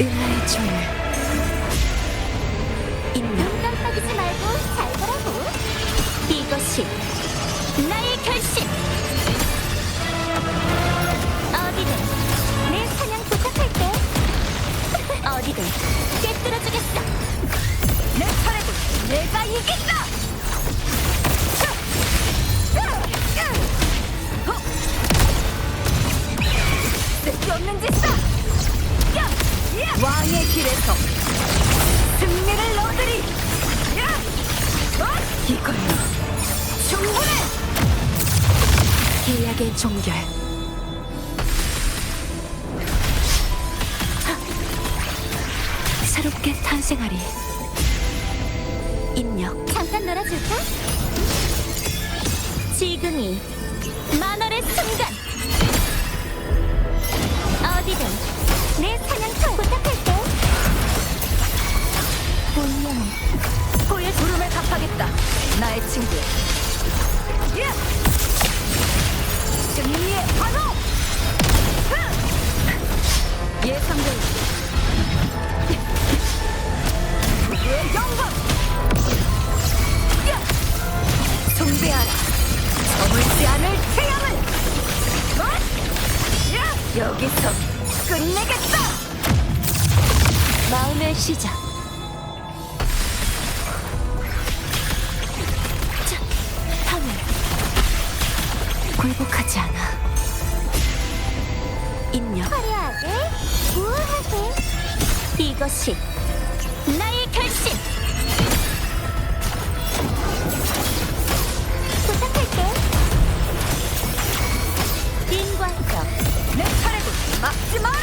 은하의 총 입력 깜빡이지 말고 잘 보라고. 이것이 나의 결심. 어디든 내 사냥 부탁할게. 어디든 깨뜨려주겠어. 내 차례도 내가 이긴다. 왕의 길에서 승리를 얻으리. 야! 어? 이걸로 충분해. 계약의 종결. 새롭게 탄생하리. 입력. 잠깐 놀아줄까? 지금이 만월의 순간. 친구. 예! 승리의 환호! 예상대로 부의 영광! 야! 숭배하라 저물지 않을 태양을! 어? 야! 여기서 끝내겠다! 마음의 시작 굴복하지 않아. 입력 화려하게? 우아하게? 이것이 나의 결심! 부탁할게. 인과적. 내 차례군 막지 마라